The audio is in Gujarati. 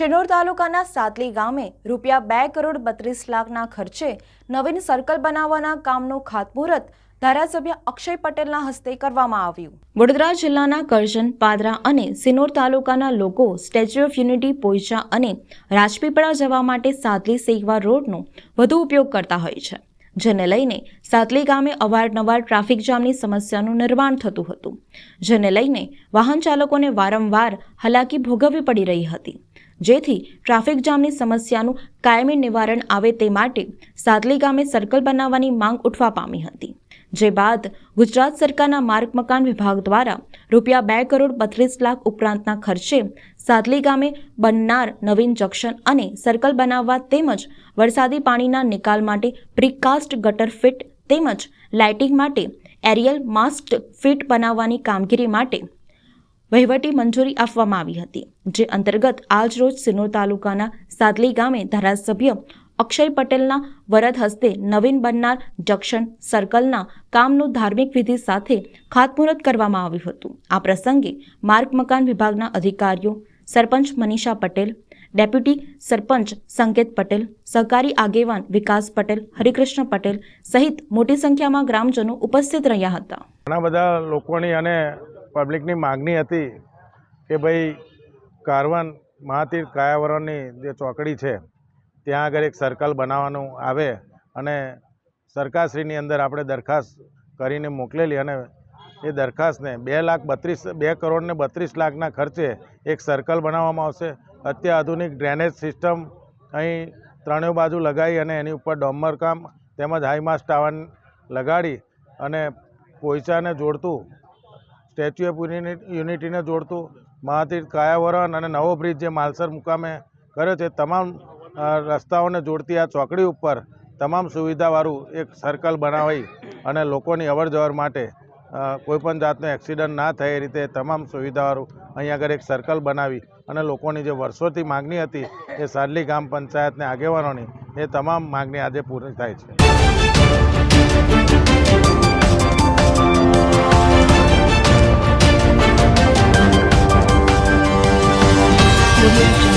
સિનોર તાલુકાના સાતલી ગામે રૂપિયા બે કરોડ બત્રીસ લાખના ખર્ચે નવીન સર્કલ બનાવવાના કામનું ખાતમુહૂર્ત ધારાસભ્ય અક્ષય પટેલના હસ્તે કરવામાં આવ્યું. વડોદરા જિલ્લાના કરજણ, પાદરા અને સિનોર તાલુકાના લોકો સ્ટેચ્યુ ઓફ યુનિટી, પોઈચા અને રાજપીપળા જવા માટે સાતલી સેગવા રોડનો વધુ ઉપયોગ કરતા હોય છે, જેને લઈને સાતલી ગામે અવારનવાર ટ્રાફિક જામની સમસ્યાનું નિર્માણ થતું હતું. જેને લઈને વાહન ચાલકોને વારંવાર હાલાકી ભોગવવી પડી રહી હતી. જેથી ટ્રાફિક જામની સમસ્યાનું કાયમી નિવારણ આવે તે માટે સાતલી ગામે સર્કલ બનાવવાની માંગ ઉઠવા પામી હતી. જે બાદ ગુજરાત સરકારના માર્ગ મકાન વિભાગ દ્વારા રૂપિયા બે કરોડ બત્રીસ લાખ ઉપરાંતના ખર્ચે સાતલી ગામે બનનાર નવીન જંકશન અને સર્કલ બનાવવા તેમજ વરસાદી પાણીના નિકાલ માટે પ્રીકાસ્ટ ગટર ફિટ તેમજ લાઇટિંગ માટે એરિયલ માસ્ટ ફિટ બનાવવાની કામગીરી માટે વહીવટી મંજૂરી આપવામાં આવી હતી, જે અંતર્ગત આજરોજ સિનોર તાલુકાના સાદલી ગામે ધારાસભ્ય અક્ષય પટેલના વરદ હસ્તે નવીન બનનાર જંકશન સર્કલના કામનું ધાર્મિક વિધિ સાથે ખાતમુહૂર્ત કરવામાં આવ્યું હતું. આ પ્રસંગે માર્ગ મકાન વિભાગના અધિકારીઓ સરપંચ મનીષા પટેલ, ડેપ્યુટી સરપંચ સંકેત પટેલ, સહકારી આગેવાન વિકાસ પટેલ, હરિકૃષ્ણ પટેલ સહિત મોટી સંખ્યામાં ગ્રામજનો ઉપસ્થિત રહ્યા હતા. ઘણા બધા લોકોની અને પબ્લિકની માગણી હતી કે ભાઈ કારવન મહાતીર્થ કાયાવરણની જે ચોકડી છે, ત્યાં આગળ એક સર્કલ બનાવવાનું આવે અને સરકારશ્રીની અંદર આપણે દરખાસ્ત કરીને મોકલેલી અને એ દરખાસ્તને બે લાખ બત્રીસ, બે કરોડને બત્રીસ લાખના ખર્ચે એક સર્કલ બનાવવામાં આવશે. અત્યાધુનિક ડ્રેનેજ સિસ્ટમ અહીં ત્રણેય બાજુ લગાવી અને એની ઉપર ડોમર કામ તેમજ હાઈમાસ ટાવર લગાડી અને પોઈચાને જોડતું સ્ટેચ્યુ ઓફ યુનિ- યુનિટીને જોડતું મહાતીર કાયાવરણ અને નવો બ્રિજ જે માલસર મુકામે કર્યો છે, તમામ રસ્તાઓને જોડતી આ ચોકડી ઉપર તમામ સુવિધાવાળું એક સર્કલ બનાવી અને લોકોની અવર જવર માટે કોઈપણ જાતનો એક્સિડન્ટ ના થાય એ રીતે તમામ સુવિધાવાળું અહીં આગળ એક સર્કલ બનાવી અને લોકોની જે વર્ષોથી માગણી હતી એ સાડલી ગ્રામ પંચાયતને આગેવાનોની એ તમામ માગણી આજે પૂરી થાય છે. You.